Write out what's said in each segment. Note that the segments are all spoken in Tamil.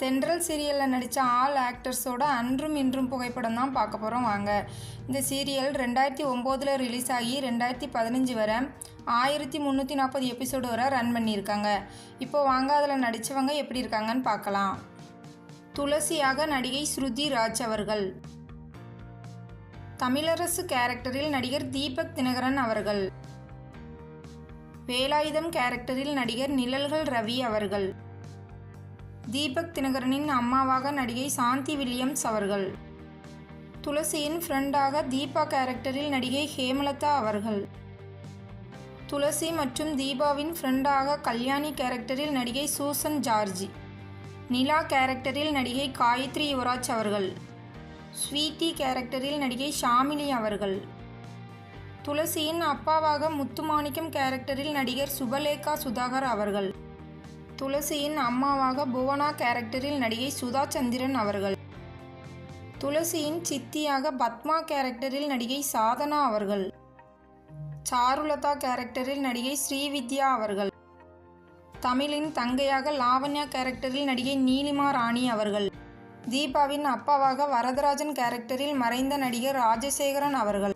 தென்றல் சீரியலில் நடித்த ஆல் ஆக்டர்ஸோட அன்றும் இன்றும் புகைப்படம் தான் பார்க்க போகிறோம் வாங்க. இந்த சீரியல் ரெண்டாயிரத்தி ஒம்போதில் ரிலீஸ் ஆகி ரெண்டாயிரத்தி பதினஞ்சு வரை ஆயிரத்தி முந்நூற்றி நாற்பது எபிசோடு வரை ரன் பண்ணியிருக்காங்க. இப்போ வாங்க அதில் நடித்தவங்க எப்படி இருக்காங்கன்னு பார்க்கலாம். துளசியாக நடிகை ஸ்ருதி ராஜ் அவர்கள். தமிழரசு கேரக்டரில் நடிகர் தீபக் தினகரன் அவர்கள். வேலாயுதம் கேரக்டரில் நடிகர் நிழல்கள் ரவி அவர்கள். தீபக் தினகரனின் அம்மாவாக நடிகை சாந்தி வில்லியம்ஸ் அவர்கள். துளசியின் ஃப்ரெண்டாக தீபா கேரக்டரில் நடிகை ஹேமலதா அவர்கள். துளசி மற்றும் தீபாவின் ஃப்ரெண்டாக கல்யாணி கேரக்டரில் நடிகை சூசன் ஜார்ஜி. நிலா கேரக்டரில் நடிகை காயத்ரி யுவராஜ் அவர்கள். ஸ்வீட்டி கேரக்டரில் நடிகை ஷாமிலி அவர்கள். துளசியின் அப்பாவாக முத்துமாணிக்கம் கேரக்டரில் நடிகர் சுபலேகா சுதாகர் அவர்கள். துளசியின் அம்மாவாக புவனா கேரக்டரில் நடிகை சுதா சந்திரன் அவர்கள். துளசியின் சித்தியாக பத்மா கேரக்டரில் நடிகை சாதனா அவர்கள். சாருலதா கேரக்டரில் நடிகை ஸ்ரீவித்யா அவர்கள். தமிழின் தங்கையாக லாவண்யா கேரக்டரில் நடிகை நீலிமா ராணி அவர்கள். தீபாவின் அப்பாவாக வரதராஜன் கேரக்டரில் மறைந்த நடிகர் ராஜசேகரன் அவர்கள்.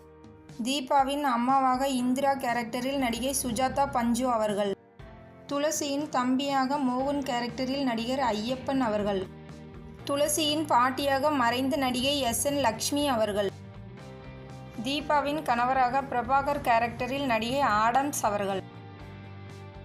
தீபாவின் அம்மாவாக இந்திரா கேரக்டரில் நடிகை சுஜாதா பஞ்சு அவர்கள். துளசியின் தம்பியாக மோகன் கேரக்டரில் நடிகர் ஐயப்பன் அவர்கள். துளசியின் பாட்டியாக மறைந்த நடிகை எஸ் என் லக்ஷ்மி அவர்கள். தீபாவின் கணவராக பிரபாகர் கேரக்டரில் நடிகை ஆடம்ஸ் அவர்கள்.